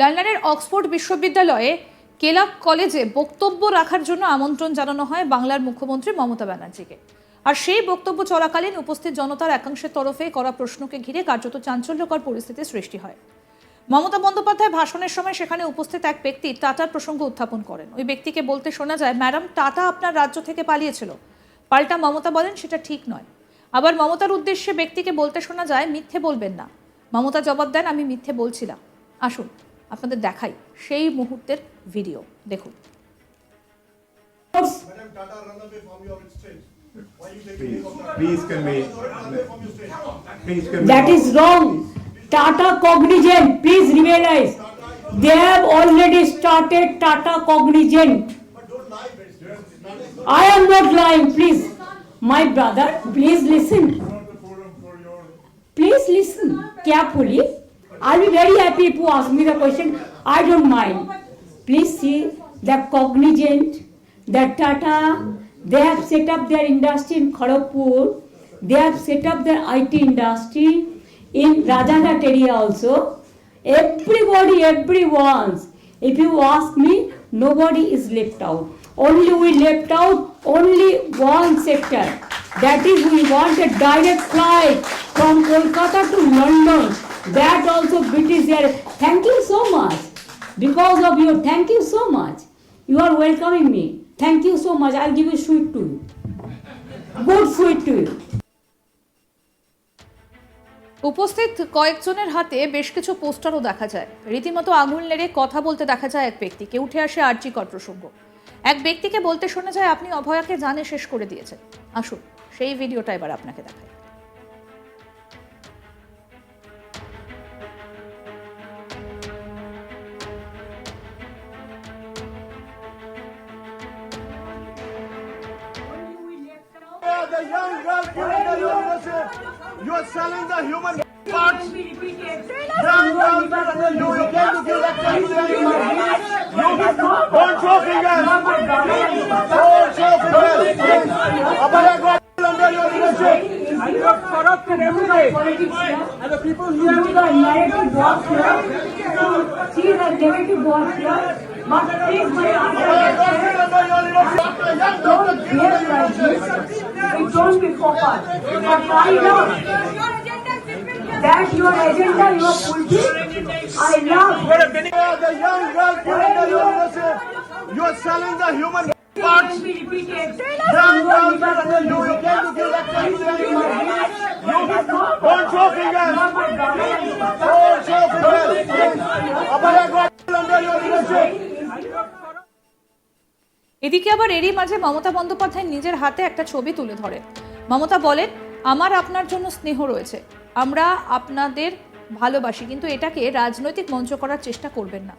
লন্ডনের অক্সফোর্ড বিশ্ববিদ্যালয়ে কেলাক কলেজে বক্তব্য রাখার জন্য আমন্ত্রণ জানানো হয় বাংলার মুখ্যমন্ত্রী মমতা ব্যানার্জিকে। আর সেই বক্তব্য চলাকালীন উপস্থিত জনতার একাংশের তরফে করা প্রশ্নকে ঘিরে কার্যত চাঞ্চল্যকর পরিস্থিতির সৃষ্টি হয়। মমতা বন্দ্যোপাধ্যায় ভাষণের সময় সেখানে উপস্থিত এক ব্যক্তি টাটার প্রসঙ্গ উত্থাপন করেন। ওই ব্যক্তিকে বলতে শোনা যায়, ম্যাডাম, টাটা আপনার রাজ্য থেকে পালিয়েছিল। পাল্টা মমতা বলেন, সেটা ঠিক নয়। আবার মমতার উদ্দেশ্যে ব্যক্তিকে বলতে শোনা যায়, মিথ্যে বলবেন না। মমতা জবাব দেন, আমি মিথ্যে বলছিলাম। আসুন। আপনাদের দেখাই সেই মুহূর্তের ভিডিও দেখুন. That is wrong. Tata Cognizant, please realize. They have already started Tata Cognizant. I am not lying, please. My brother, please listen. Please listen carefully. I'll be very happy if you ask me the question. I don't mind. Please see the Cognizant, the Tata, they have set up their industry in Kharagpur. They have set up their IT industry in Rajaghat area also. Everybody, everyone's. If you ask me, nobody is left out. Only we left out only one sector. That is, we want a direct flight from Kolkata to London. That also British there. Thank you so much. Because of you, thank you so much. You are welcoming me. Thank you so much. I'll give a sweet to you. Good sweet to you. উপস্থিত কয়েকজনের হাতে বেশ কিছু পোস্টারও দেখা যায় রীতিমতো আঙুল নেড়ে কথা বলতে দেখা যায় এক ব্যক্তিকে উঠে আসে আর্যিকর প্রসঙ্গ এক ব্যক্তিকে বলতে শোনা যায় আপনি অভয়াকে জানে শেষ করে দিয়েছেন আসুন সেই ভিডিওটা এবার আপনাকে দেখাই The young girl killing the leadership. You are selling the human parts. Young girl, you, you came to to the human You don't show fingers. Don't show fingers. Abaya got under your leadership. And you are corrupted every day. And the people You here the narrative was here. See the narrative was here. But please my answer. Proper. But find out that your agenda you are fulfilling. I love The young girl killing the leadership. You are selling the human parts. Young you, came to Don't show fingers. Don't show fingers. Abaya your. এদিকে আবার এরই মাঝে মমতা বন্দ্যোপাধ্যায় নিজের হাতে একটা ছবি তুলে ধরেন মমতা বলেন আমার আপনার জন্য স্নেহ রয়েছে আমরা আপনাদের ভালোবাসি কিন্তু এটাকে রাজনৈতিক মঞ্চ করার চেষ্টা করবেন না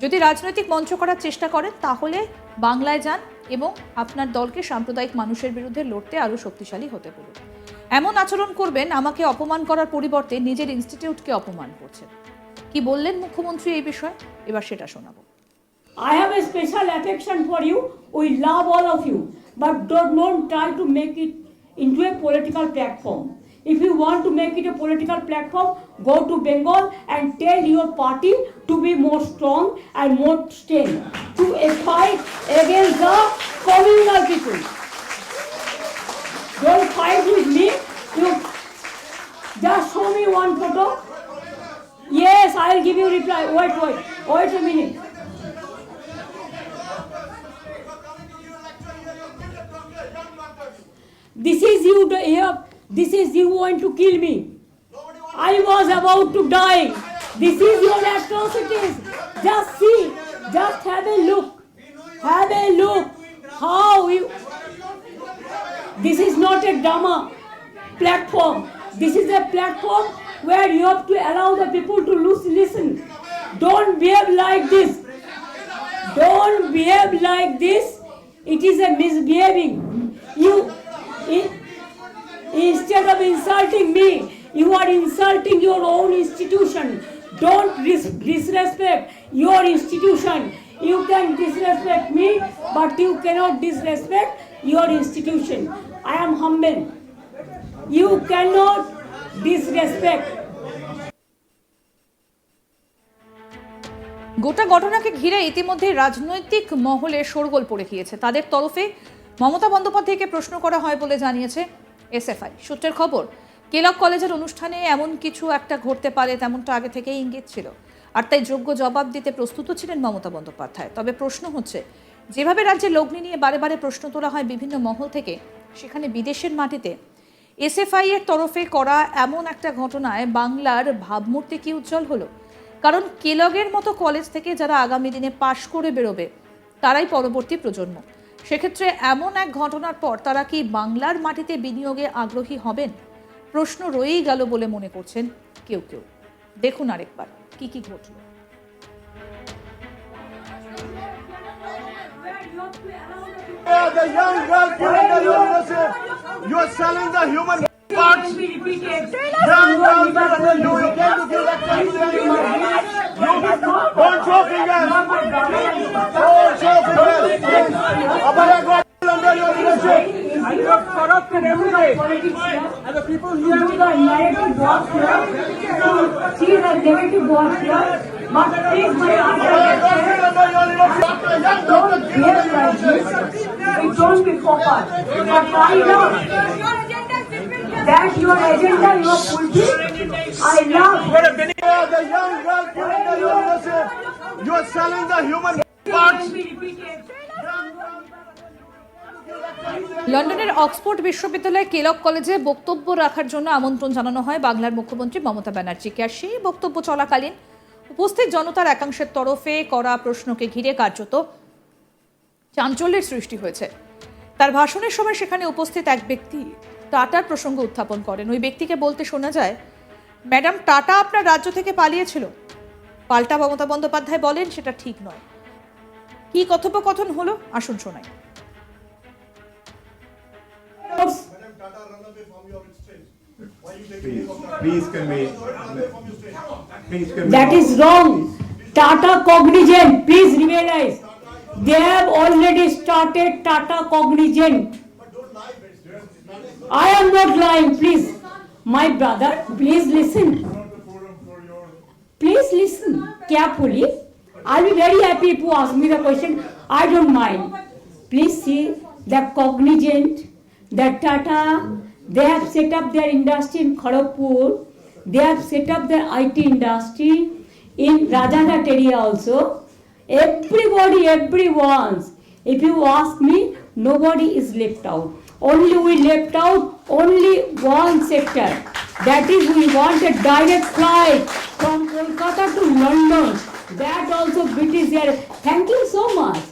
যদি রাজনৈতিক মঞ্চ করার চেষ্টা করেন তাহলে বাংলায় যান এবং আপনার দলকে সাম্প্রদায়িক মানুষের বিরুদ্ধে লড়তে আরও শক্তিশালী হতে বলুন এমন আচরণ করবেন আমাকে অপমান করার পরিবর্তে নিজের ইনস্টিটিউটকে অপমান করছেন কি বললেন মুখ্যমন্ত্রী এই বিষয়ে এবার সেটা শোনাবো have a special affection for you. We love all of you. But don't, don't try to make it into a political platform. If you want to make it a political platform, go to Bengal and tell your party to be more strong and more strength to a fight against the communal people. Don't fight with me. You just show me one photo. Yes, I'll give you reply. Wait, wait, wait a minute. This is you to here. This is you want to kill me. I was about to die. This is your atrocities. Just see. Just have a look. Have a look. How you. This is not a drama platform. This is a platform where you have to allow the people to lose, listen. Don't behave like this. Don't behave like this. It is a misbehaving. You, instead of insulting me, you are insulting your own institution. Don't dis- disrespect your institution. You can disrespect me, but you cannot disrespect your institution. I am humble. You cannot disrespect গোটা ঘটনাকে ঘিরে ইতিমধ্যে রাজনৈতিক মহলে শোরগোল পড়ে গিয়েছে তাদের তরফে মমতা বন্দ্যোপাধ্যায়কে প্রশ্ন করা হয় বলে জানিয়েছে এসএফআই। সূত্রের খবর কেলক কলেজের অনুষ্ঠানে এমন কিছু একটা ঘটতে পারে তেমনটা আগে থেকেই ইঙ্গিত ছিল। আর তাই যোগ্য জবাব দিতে প্রস্তুত ছিলেন মমতা বন্দ্যোপাধ্যায়। তবে প্রশ্ন হচ্ছে, যেভাবে রাজ্যে লগ্নি নিয়ে বারে বারে প্রশ্ন তোলা হয় বিভিন্ন মহল থেকে, সেখানে বিদেশের মাটিতে, এসএফআই এর তরফে করা এমন একটা ঘটনায় বাংলার ভাবমূর্তি কি উজ্জ্বল হলো? কারণ কেলগের মতো কলেজ থেকে যারা আগামী দিনে পাশ করে বেরোবে, তারাই পরবর্তী প্রজন্ম। সেক্ষেত্রে এমন এক ঘটনার পর তারা কি বাংলার মাটিতে বিনিয়োগে আগ্রহী হবেন প্রশ্ন রয়েই গেল বলে মনে করছেন কেউ কেউ দেখুন আরেকবার কি কি ঘটল You're. and the people here. She is a narrative boss here. She is a narrative boss here. But please, my answer don't behave like this. It don't be proper. But find out that your agenda, your politics, I love. You are selling the human parts. লন্ডনের Oxford বিশ্ববিদ্যালয় Kellogg কলেজে বক্তব্য রাখার জন্য আমন্ত্রণ জানানো হয় বাংলার মুখ্যমন্ত্রী মমতা ব্যানার্জিকে আর সেই বক্তব্য চলাকালীন উপস্থিত জনতার একাংশের তরফে করা প্রশ্নকে ঘিরে কার্যত চাঞ্চল্যের সৃষ্টি হয়েছে। তার ভাষণের সময় সেখানে উপস্থিত এক ব্যক্তি টাটার প্রসঙ্গ উত্থাপন করেন। ওই ব্যক্তিকে বলতে শোনা যায়, ম্যাডাম, টাটা আপনার রাজ্য থেকে পালিয়েছিল। পাল্টা মমতা বন্দ্যোপাধ্যায় বলেন, সেটা ঠিক নয়। কি কথোপকথন হলো? আসুন Madam Tata run away from your That is wrong. Tata Cognizant, please realize. They have already started Tata Cognizant. I am not lying, please. My brother, please listen. Please listen carefully. I'll be very happy if you ask me the question. I don't mind. Please see the Cognizant the Tata, they have set up their industry in Kharagpur. They have set up their IT industry in Rajaghat area also. Everybody, everyone's. If you ask me, nobody is left out. Only we left out only one sector. That is, we want a direct flight from Kolkata to London. That also British there. Thank you so much.